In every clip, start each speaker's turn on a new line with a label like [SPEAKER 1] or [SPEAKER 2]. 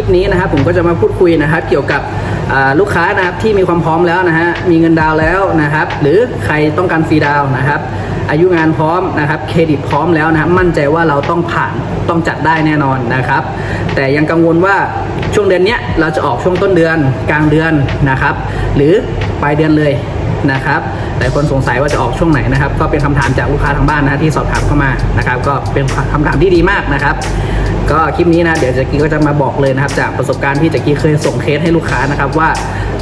[SPEAKER 1] ลิปนี้นะครับผมก็จะมาพูดคุยนะครับ เกี่ยวกับลูกค้านะครับที่มีความพร้อมแล้วนะฮะมีเงินดาวแล้วนะครับ หรือใครต้องการฟรีดาวนะครับ อายุงานพร้อมนะครับเครดิตพร้อมแล้วนะมั่นใจว่าเราต้องผ่านต้องจัดได้แน่นอนนะครับ แต่ยังกังวลว่าช่วงเดือนเนี้ยเราจะออกช่วงต้นเดือนกลางเดือนนะครับ หรือปลายเดือนเลย นะครับหลายคนสงสัยว่าจะออกช่วงไหนนะครับ ก็เป็นคำถามจากลูกค้าทางบ้านนะที่สอบถามเข้ามานะครับ ก็เป็นคำถามที่ดีมากนะครับ ก็คลิปนี้นะเดี๋ยวจะกี้ก็จะมาบอกเลยนะครับ จากประสบการณ์ที่จะกี้เคยส่งเคสให้ลูกค้านะครับว่า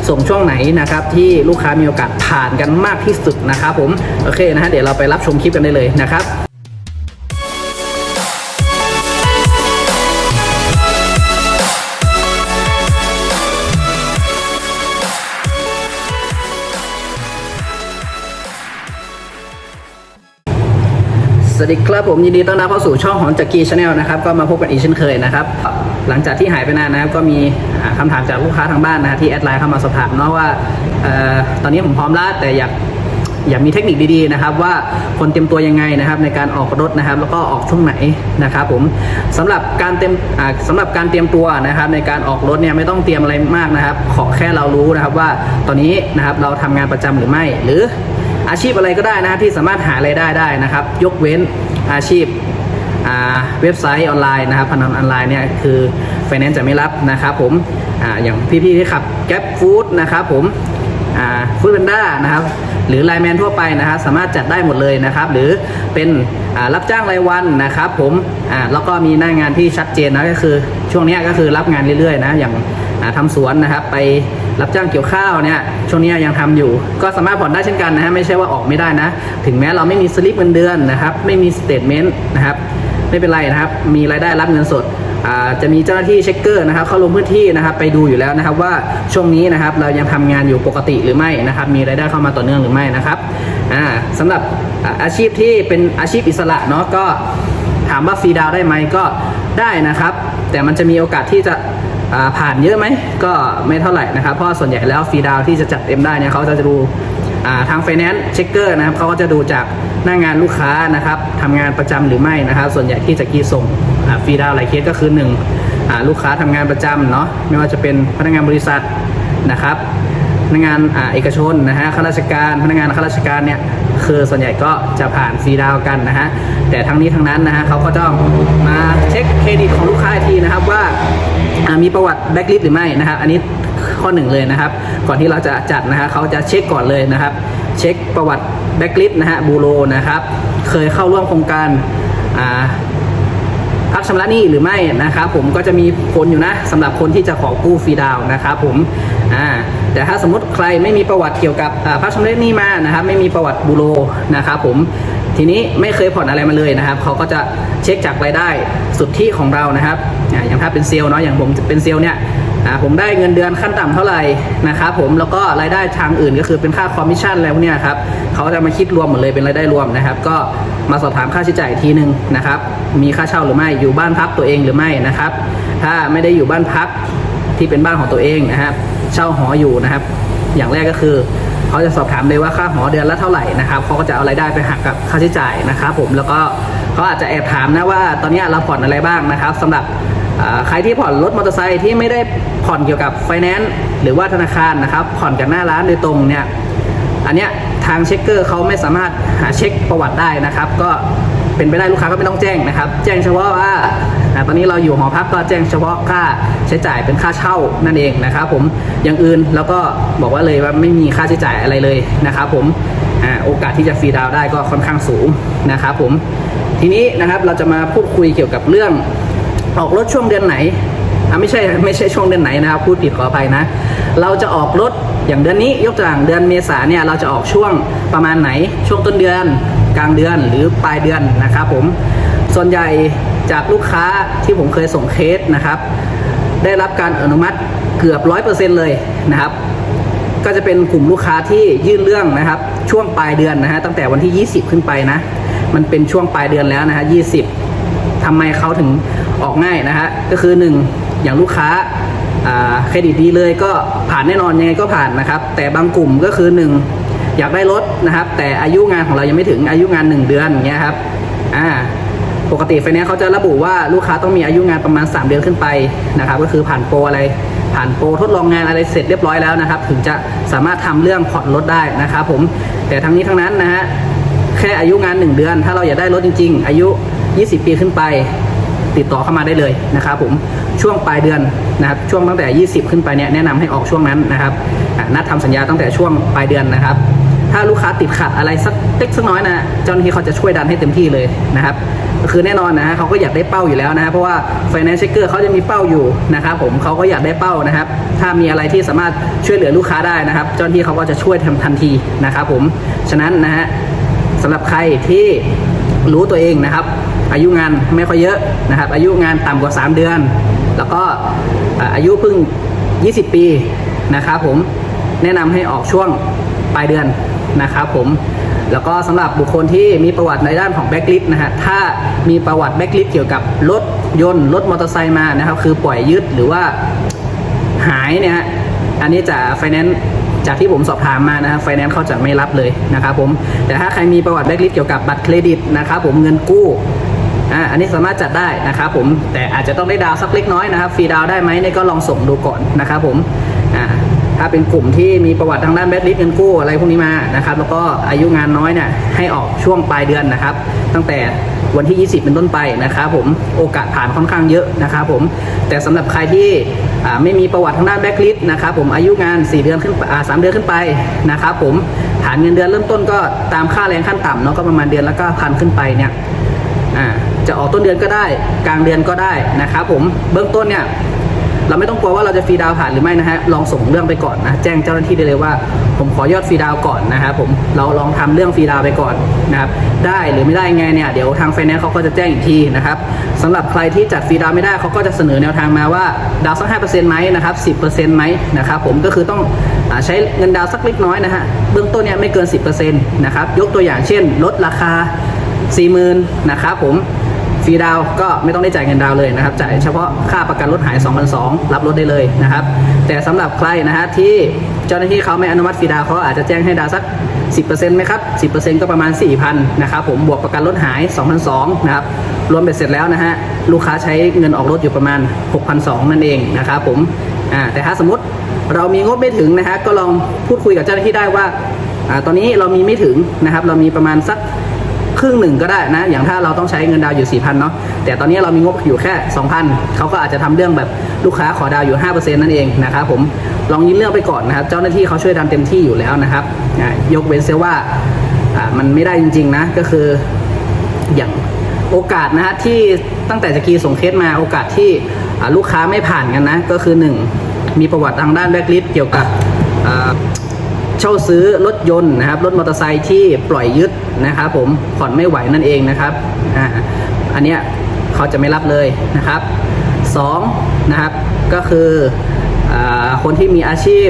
[SPEAKER 1] ส่งช่วงไหนนะครับที่ลูกค้ามีโอกาสผ่านกันมากที่สุดนะครับ ผมโอเคนะฮะเดี๋ยวเราไปรับชมคลิปกันได้เลยนะครับ สวัสดีครับผมยินดีต้อนรับเข้าสู่ช่องของจักรีชาแนลนะครับก็มาพบกันอีกเช่นเคยนะครับ หลังจากที่หายไปนานนะครับก็มีอ่าคำถามจากลูกค้าทางบ้านนะที่แอดไลน์เข้ามาสอบถามเนาะว่าออตอนนี้ผมพร้อมแล้วแต่อยากอยากมีเทคนิคดีๆนะครับว่าคนเตรียมตัวยังไงนะครับในการออกรถนะครับ แล้วก็ออกช่วงไหนนะครับผมสำหรับการเตรียมสำหรับการเตรียมตัวนะครับในการออกรถเนี่ยไม่ต้องเตรียมอะไรมากนะครับ ขอแค่เรารู้นะครับว่าตอนนี้นะครับเราทำงานประจำหรือไม่หรือ อาชีพอะไรก็ได้นะที่สามารถหารายได้ได้นะครับ ยกเว้นอาชีพเว็บไซต์ออนไลน์นะครับพนันออนไลน์เนี่ยคือไฟแนนซ์จะไม่รับนะครับผมออย่างพี่ๆที่ขับแก๊ปฟู้ดนะครับผมฟู้ดแพนด้านะครับหรือไลแมนทั่วไปนะครับสามารถจัดได้หมดเลยนะครับ หรือเป็นรับจ้างรายวันนะครับผมแล้วก็มีหน้างานที่ชัดเจนนะก็คือช่วงนี้ก็คือรับงานเรื่อยๆนะอย่างอ่าทำสวนนะครับไป รับจ้างเกี่ยวข้าวเนี่ยช่วงนี้ยังทำอยู่ ก็สามารถผ่อนได้เช่นกันนะฮะไม่ใช่ว่าออกไม่ได้นะ ถึงแม้เราไม่มีสลิปเงินเดือนนะครับ ไม่มีสเตทเมนต์นะครับไม่เป็นไรนะครับ มีรายได้รับเงินสดจะมีเจ้าหน้าที่เช็คเกอร์นะครับ เข้าลงพื้นที่นะครับ ไปดูอยู่แล้วนะครับว่าช่วงนี้นะครับเรายังทำงานอยู่ปกติหรือไม่นะครับ มีรายได้เข้ามาต่อเนื่องหรือไม่นะครับอ่าสำหรับอาชีพที่เป็นอาชีพอิสระเนาะก็ถามว่าฟรีดาวได้ไหมก็ได้นะครับ แต่มันจะมีโอกาสที่จะ ผ่านเยอะไหมก็ไม่เท่าไหร่นะครับ เพราะส่วนใหญ่แล้วฟรีดาวที่จะจัดเต็มได้เนี่ยเขาจะดูทางไฟแนนซ์เช็คเกอร์นะครับเขาก็จะดูจากหน้างานลูกค้านะครับทำงานประจำหรือไม่นะครับ ส่วนใหญ่ที่จะกีส่งฟรีดาวหลายเคสก็คือหนึ่งลูกค้าทำงานประจำเนาะไม่ว่าจะเป็นพนักงานบริษัทนะครับพนักงานอเอกชนนะฮะข้าราชการพนักงานข้าราชการเนี่ยคือส่วนใหญ่ก็จะผ่านฟรีดาวกันนะฮะแต่ทั้งนี้ทั้งนั้นนะฮะเขาก็ต้องมาเช็คเครดิตของลูกค้าทีนะครับว่า มีประวัติแบ็กลิสหรือไม่นะครับ อันนี้ข้อหนึ่งเลยนะครับ ก่อนที่เราจะจัดนะฮะเขาจะเช็คก่อนเลยนะครับ เช็คประวัติแบ็กลิสนะฮะบูโรนะครับ เคยเข้าร่วมโครงการอ่าพักชำระหนี้หรือไม่นะครับ ผมก็จะมีผลอยู่นะสำหรับคนที่จะขอกู้ฟรีดาวนะครับ ผมอ่า แต่ถ้าสมมติใครไม่มีประวัติเกี่ยวกับพักชำระนี้มานะครับ ไม่มีประวัติบูโรนะครับผมทีนี้ไม่เคยผ่อนอะไรมาเลยนะครับเขาก็จะเช็คจากรายได้สุทธิของเรานะครับอย่างถ้าเป็นเซลล์เนาะอย่างผมเป็นเซลล์เนี่ยผมได้เงินเดือนขั้นต่ำเท่าไหร่นะครับผมแล้วก็รายได้ทางอื่นก็คือเป็นค่าคอมมิชชั่นอะไรพวกเนี้ยครับเขาจะมาคิดรวมหมดเลยเป็นรายได้รวมนะครับ ก็มาสอบถามค่าใช้จ่ายทีหนึ่งนะครับ มีค่าเช่าหรือไม่อยู่บ้านพักตัวเองหรือไม่นะครับ ถ้าไม่ได้อยู่บ้านพักที่เป็นบ้านของตัวเองนะครับ เช่าหออยู่นะครับ อย่างแรกก็คือเขาจะสอบถามเลยว่าค่าหอเดือนละเท่าไหร่นะครับเขาก็จะเอารายได้ไปหักกับค่าใช้จ่ายนะครับ ผมแล้วก็เขาอาจจะแอบถามนะว่าตอนนี้เราผ่อนอะไรบ้างนะครับสำหรับใครที่ผ่อนรถมอเตอร์ไซค์ที่ไม่ได้ผ่อนเกี่ยวกับไฟแนนซ์หรือว่าธนาคารนะครับ ผ่อนจากหน้าร้านโดยตรงเนี่ยอันเนี้ยทางเช็คเกอร์เขาไม่สามารถหาเช็คประวัติได้นะครับ ก็ เป็นไปได้ลูกค้าก็ไม่ต้องแจ้งนะครับ แจ้งเฉพาะว่าตอนนี้เราอยู่หอพักก็แจ้งเฉพาะค่าใช้จ่ายเป็นค่าเช่านั่นเองนะครับ ผมอย่างอื่นแล้วก็บอกว่าเลยว่าไม่มีค่าใช้จ่ายอะไรเลยนะครับ ผมโอกาสที่จะฟรีดาวได้ก็ค่อนข้างสูงนะครับ ผมทีนี้นะครับเราจะมาพูดคุยเกี่ยวกับเรื่องออกรถช่วงเดือนไหนอะไม่ใช่ไม่ใช่ช่วงเดือนไหนนะครับพูดผิดขออภัยนะ เราจะออกรถอย่างเดือนนี้ยกตัวอย่างเดือนเมษาเนี่ยเราจะออกช่วงประมาณไหนช่วงต้นเดือน กลางเดือนหรือปลายเดือนนะครับผมส่วนใหญ่จากลูกค้าที่ผมเคยส่งเคสนะครับ ได้รับการอนุมัติเกือบร้อยเปอร์เซ็นต์เลยนะครับ ก็จะเป็นกลุ่มลูกค้าที่ยื่นเรื่องนะครับ ช่วงปลายเดือนนะฮะตั้งแต่วันที่ 20 ขึ้นไปนะ มันเป็นช่วงปลายเดือนแล้วนะฮะ20 ทำไมเขาถึงออกง่ายนะฮะก็คือ 1 อย่างลูกค้าอ่าเครดิตดีเลยก็ผ่านแน่นอนยังไงก็ผ่านนะครับ แต่บางกลุ่มก็คือ 1 อยากได้รถนะครับ แต่อายุงานของเรายังไม่ถึงอายุงาน 1 เดือนอย่างเงี้ยครับอ่าปกติไฟแนนซ์เขาจะระบุว่าลูกค้าต้องมีอายุงานประมาณ 3 เดือนขึ้นไปนะครับ ก็คือผ่านโปรอะไรผ่านโปรทดลองงานอะไรเสร็จเรียบร้อยแล้วนะครับ ถึงจะสามารถทำเรื่องผ่อนรถได้นะครับผมแต่ทั้งนี้ทั้งนั้นนะฮะแค่อายุงาน 1 เดือน ถ้าเราอยากได้รถจริง ๆ อายุ 20 ปีขึ้นไป ติดต่อเข้ามาได้เลยนะครับผมช่วงปลายเดือนนะครับช่วงตั้งแต่ 20 ขึ้นไปเนี่ยแนะนำให้ออกช่วงนั้นนะครับนัดทำสัญญาตั้งแต่ช่วงปลายเดือนนะครับ ถ้าลูกค้าติดขัดอะไรสักเล็กสักน้อยนะเจ้าหน้าที่เขาจะช่วยดันให้เต็มที่เลยนะครับคือแน่นอนนะฮะเขาก็อยากได้เป้าอยู่แล้วนะฮะเพราะว่า Finance Checker เขาจะมีเป้าอยู่นะครับผมเขาก็อยากได้เป้านะครับ ถ้ามีอะไรที่สามารถช่วยเหลือลูกค้าได้นะครับ เจ้าหน้าที่เขาก็จะช่วยทำทันทีนะครับผมฉะนั้นนะฮะสำหรับใครที่รู้ตัวเองนะครับ อายุงานไม่ค่อยเยอะนะครับ อายุงานต่ำกว่า 3 เดือน แล้วก็อาอายุเพิ่ง 20 ปีนะครับผมแนะนำให้ออกช่วงปลายเดือน นะครับผมแล้วก็สำหรับบุคคลที่มีประวัติในด้านของแบ็กลิสนะฮะถ้ามีประวัติแบ็กลิสเกี่ยวกับรถยนต์รถมอเตอร์ไซค์มานะครับ คือปล่อยยึดหรือว่าหายเนี่ยฮะอันนี้จะไฟแนนซ์จากที่ผมสอบถามมานะครับไฟแนนซ์เขาจะไม่รับเลยนะครับผมแต่ถ้าใครมีประวัติแบล็คลิสเกี่ยวกับบัตรเครดิตนะครับผมเงินกู้อ่าอันนี้สามารถจัดได้นะครับผมแต่อาจจะต้องได้ดาวสักเล็กน้อยนะครับฟรีดาวได้ไหมเนี่ยก็ลองส่งดูก่อนนะครับผมอ่า ถ้าเป็นกลุ่มที่มีประวัติทางด้านแบล็คลิสเงินกู้อะไรพวกนี้มานะครับ แล้วก็อายุงานน้อยเนี่ยให้ออกช่วงปลายเดือนนะครับ ตั้งแต่วันที่ 20 เป็นต้นไปนะครับผมโอกาสผ่านค่อนข้างเยอะนะครับผมแต่สำหรับใครที่ไม่มีประวัติทางด้านแบ็กลิสนะครับผมอายุงาน 4 เดือนขึ้นสามเดือนขึ้นไปนะครับผมฐานเงินเดือนเริ่มต้นก็ตามค่าแรงขั้นต่ำเนาะก็ประมาณเดือนละ9,000ขึ้นไปเนี่ยจะออกต้นเดือนก็ได้ กลางเดือนก็ได้นะครับผมเบื้องต้นเนี่ย เราไม่ต้องกลัวว่าเราจะฟรีดาวผ่านหรือไม่นะฮะลองส่งเรื่องไปก่อนนะแจ้งเจ้าหน้าที่ได้เลยว่า ผมขอยอดฟรีดาวก่อนนะครับผมเราลองทำเรื่องฟรีดาวไปก่อนนะครับได้หรือไม่ได้ไงเนี่ยเดี๋ยวทางไฟแนนซ์เขาก็จะแจ้งอีกทีนะครับสำหรับใครที่จัดฟรีดาวไม่ได้เขาก็จะเสนอแนวทางมาว่าดาวสักห้าเปอร์เซ็นต์ไหมนะครับสิบเปอร์เซ็นต์ไหมนะครับผมก็คือต้องอใช้เงินดาวสักเล็กน้อยนะฮะเบื้องต้นเนี่ยไม่เกิน 10%นะครับยกตัวอย่างเช่น ลดราคา 40,000นะครับผม รีดาวก็ไม่ต้องได้จ่ายเงินดาวเลยนะครับจ่ายเฉพาะค่าประกันรถหาย 2,200 รับรถได้เลยนะครับ แต่สำหรับใครนะฮะที่เจ้าหน้าที่เขาไม่อนุมัติฟรีดาวเขาอาจจะแจ้งให้ดาวน์สัก 10%ไหมครับ 10%ก็ประมาณ 4,000นะครับผมบวกประกันรถหาย 2,200นะครับรวมเบ็ดเสร็จแล้วนะฮะลูกค้าใช้เงินออกรถอยู่ประมาณ 6,200 นั่นเองนะครับผมอ่าแต่ถ้าสมมติเรามีงบไม่ถึงนะฮะก็ลองพูดคุยกับเจ้าหน้าที่ได้ว่าอ่าตอนนี้เรามีไม่ถึงนะครับเรามีประมาณสัก ครึ่งหนึ่งก็ได้นะ อย่างถ้าเราต้องใช้เงินดาวอยู่4,000เนาะแต่ตอนนี้เรามีงบอยู่แค่ 2,000เขาก็อาจจะทำเรื่องแบบลูกค้าขอดาวอยู่ 5%นั่นเองนะครับผมลองยื่นเรื่องไปก่อนนะครับ เจ้าหน้าที่เขาช่วยดันเต็มที่อยู่แล้วนะครับยกเว้นเสียว่าอ่ามันไม่ได้จริงๆนะก็คืออย่างโอกาสนะฮะที่ตั้งแต่จะกีส่งเคสมาโอกาสที่ลูกค้าไม่ผ่านกันนะ ก็คือ 1 มีประวัติทางด้านแบ็กลิสเกี่ยวกับ เช่าซื้อรถยนต์นะครับรถมอเตอร์ไซค์ที่ปล่อยยึดนะครับผมผ่อนไม่ไหวนั่นเองนะครับอ่าอันเนี้ยเขาจะไม่รับเลยนะครับสองนะครับก็คืออคนที่มีอาชีพ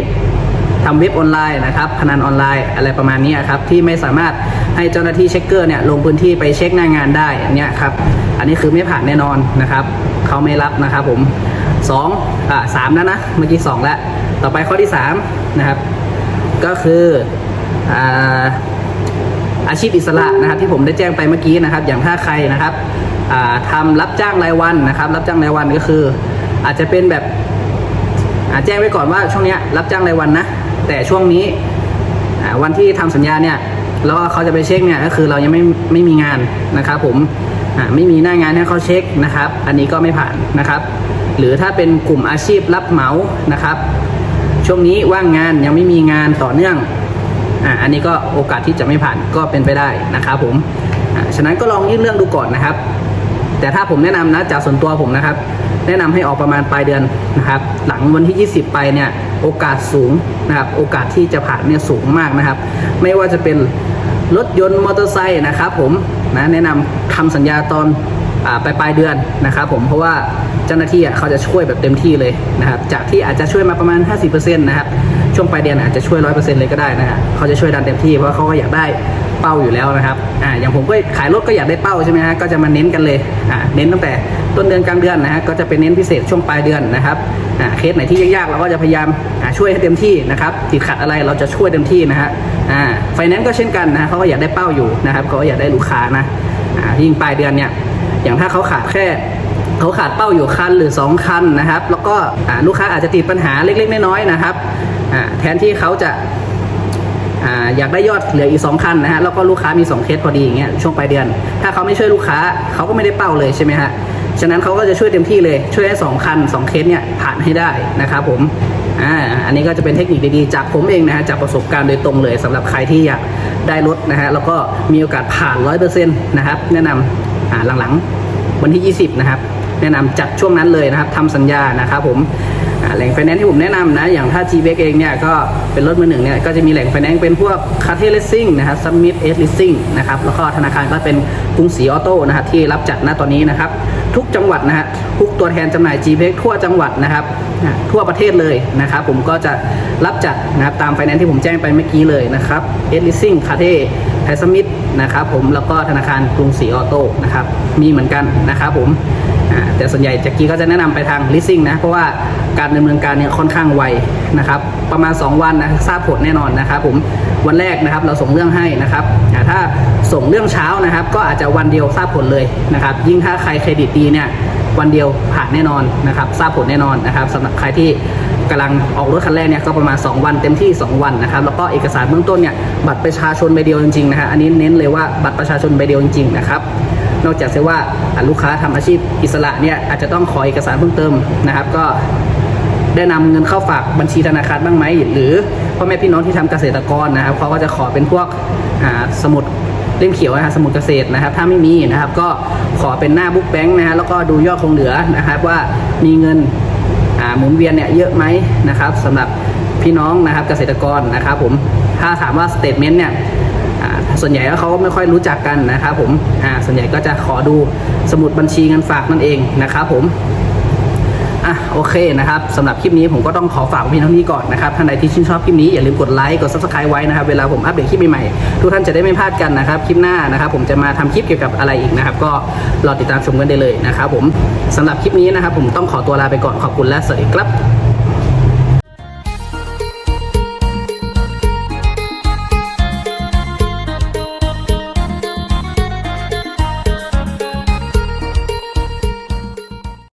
[SPEAKER 1] ทำเว็บออนไลน์นะครับพนันออนไลน์อะไรประมาณนี้ครับที่ไม่สามารถให้เจ้าหน้าที่เช็คเกอร์เนี่ยลงพื้นที่ไปเช็คหน้างานได้อันเนี้ยครับอันนี้คือไม่ผ่านแน่นอนนะครับเขาไม่รับนะครับผมสองอ่าสามแล้วนะเมื่อกี้สองแล้วต่อไปข้อที่สามนะครับ ก็คืออาชีพอิสระนะครับที่ผมได้แจ้งไปเมื่อกี้นะครับ อย่างถ้าใครนะครับอ่าทำรับจ้างรายวันนะครับ รับจ้างรายวันก็คือ อาจจะเป็นแบบอ่าแจ้งไว้ก่อนว่าช่วงนี้รับจ้างรายวันนะ แต่ช่วงนี้วันที่ทำสัญญาเนี่ยแล้วเขาจะไปเช็คเนี่ยก็คือเรายังไม่ไม่มีงานนะครับผมไม่มีหน้างานให้เขาเช็คนะครับ อันนี้ก็ไม่ผ่านนะครับ หรือถ้าเป็นกลุ่มอาชีพรับเหมานะครับ ช่วงนี้ว่างงานยังไม่มีงานต่อเนื่องอ่าอันนี้ก็โอกาสที่จะไม่ผ่านก็เป็นไปได้นะครับผมอ่าฉะนั้นก็ลองยื่นเรื่องดูก่อนนะครับ แต่ถ้าผมแนะนำนะจากส่วนตัวผมนะครับ แนะนำให้ออกประมาณปลายเดือนนะครับ หลังวันที่ 20 ไปเนี่ยโอกาสสูงนะครับโอกาสที่จะผ่านเนี่ยสูงมากนะครับ ไม่ว่าจะเป็นรถยนต์มอเตอร์ไซค์นะครับผมนะแนะนำทำสัญญาตอน ปลายปลายเดือนนะครับผมเพราะว่าเจ้าหน้าที่เขาจะช่วยแบบเต็มที่เลยนะครับจากที่อาจจะช่วยมาประมาณ 50%นะครับช่วงปลายเดือนอาจจะช่วย 100%เลยก็ได้นะฮะเขาจะช่วยดันเต็มที่เพราะเขาก็อยากได้เป้าอยู่แล้วนะครับอ่าอย่างผมก็ขายรถก็อยากได้เป้าใช่ไหมฮะก็จะมาเน้นกันเลยอ่าเน้นตั้งแต่ต้นเดือนกลางเดือนนะฮะก็จะเป็นเน้นพิเศษช่วงปลายเดือนนะครับอ่าเคสไหนที่ยากๆเราก็จะพยายามอ่าช่วยให้เต็มที่นะครับติดขัดอะไรเราจะช่วยเต็มที่นะฮะอ่าไฟแนนซ์ก็เช่นกันนะฮะเขาก็อยากได้เป้าอยู่นะครับเขาก็อยากได้ลูกค้านะอ่ายิ่งปลายเดือนเนี่ย อย่างถ้าเขาขาดแค่เขาขาดเป้าอยู่คันหรือ 2 คันนะครับ แล้วก็ลูกค้าอาจจะติดปัญหาเล็กๆน้อยๆนะครับแทนที่เขาจะออยากได้ยอดเหลืออีก 2 คันนะฮะแล้วก็ลูกค้ามี 2 เคสพอดีอย่างเงี้ยช่วงปลายเดือน ถ้าเขาไม่ช่วยลูกค้าเขาก็ไม่ได้เป้าเลยใช่ไหมฮะฉะนั้นเขาก็จะช่วยเต็มที่เลยช่วยให้ 2 คัน 2 เคสเนี่ยผ่านให้ได้นะครับผมอ่าอันนี้ก็จะเป็นเทคนิคดีๆ จากผมเองนะฮะจากประสบการณ์โดยตรงเลยสำหรับใครที่อยากได้รถนะฮะแล้วก็มีโอกาสผ่าน 100%นะครับแนะนำอ่า หลังๆ วันที่ 20 นะครับ แนะนำจัดช่วงนั้นเลยนะครับทำสัญญานะครับผมแหล่งไฟแนนซ์ที่ผมแนะนำนะ อย่างถ้า g b x เองเนี่ยก็เป็นรถมือหนึ่งเนี่ยก็จะมีแหล่งไฟแนนซ์เป็นพวกคาเทเลสซิ่งนะครับซัมมิ t เอสลิสซิ่งนะครับแล้วก็ธนาคารก็เป็นกรุงศรีออโต้นะครับที่รับจัดณตอนนี้นะครับทุกจังหวัดนะฮะทุกตัวแทนจำหน่าย g b x ทั่วจังหวัดนะครับทั่วประเทศเลยนะครับผมก็จะรับจัดนะครับตามไฟแนนซ์ที่ผมแจ้งไปเมื่อกี้เลยนะครับเอสลิสซิ่งคาเทไทสมิธ นะครับผมแล้วก็ธนาคารกรุงศรีออโต้นะครับมีเหมือนกันนะครับผมแต่ส่วนใหญ่จากกี้ก็จะแนะนำไปทาง leasing นะเพราะว่าการดำเนินการเนี่ยค่อนข้างไวนะครับประมาณ 2 วันนะทราบผลแน่นอนนะครับผมวันแรกนะครับเราส่งเรื่องให้นะครับถ้าส่งเรื่องเช้านะครับ ก็อาจจะวันเดียวทราบผลเลยนะครับยิ่งถ้าใครเครดิตดีเนี่ย วันเดียวผ่านแน่นอนนะครับทราบผลแน่นอนนะครับสำหรับใครที่กำลังออกรถคันแรกเนี่ยก็ประมาณ 2 วันเต็มที่ 2 วันนะครับแล้วก็เอกสารเบื้องต้นเนี่ยบัตรประชาชนใบเดียวจริงๆนะฮะอันนี้เน้นเลยว่าบัตรประชาชนใบเดียวจริงๆนะครับนอกจากเสียว่าลูกค้าทำอาชีพอิสระเนี่ยอาจจะต้องขอเอกสารเพิ่มเติมนะครับ ก็ได้นำเงินเข้าฝากบัญชีธนาคารบ้างไหมหรือพ่อแม่พี่น้องที่ทำเกษตรกรนะครับเขาก็จะขอเป็นพวกสมุด เล่มเขียวนะฮะสมุดเกษตรนะครับ ถ้าไม่มีนะครับ ก็ขอเป็นหน้าบุ๊กแบงค์นะฮะแล้วก็ดูยอดคงเหลือนะครับว่ามีเงินหมุนเวียนเนี่ยเยอะไหมนะครับสำหรับพี่น้องนะครับเกษตรกรนะครับผมถ้าถามว่าสเตทเมนต์เนี่ยส่วนใหญ่แล้วเขาก็ไม่ค่อยรู้จักกันนะครับผมส่วนใหญ่ก็จะขอดูสมุดบัญชีเงินฝากนั่นเองนะครับผม โอเคนะครับสำหรับคลิปนี้ผมก็ต้องขอฝากเพียงเท่านี้ก่อนนะครับท่านใดที่ชื่นชอบคลิปนี้อย่าลืมกดไลค์กด subscribe ไว้นะครับเวลาผมอัปเดตคลิปใหม่ๆทุกท่านจะได้ไม่พลาดกันนะครับคลิปหน้านะครับผมจะมาทำคลิปเกี่ยวกับอะไรอีกนะครับก็รอติดตามชมกันได้เลยนะครับผมสำหรับคลิปนี้นะครับผมต้องขอตัวลาไปก่อนขอบคุณและสวัสดีครับ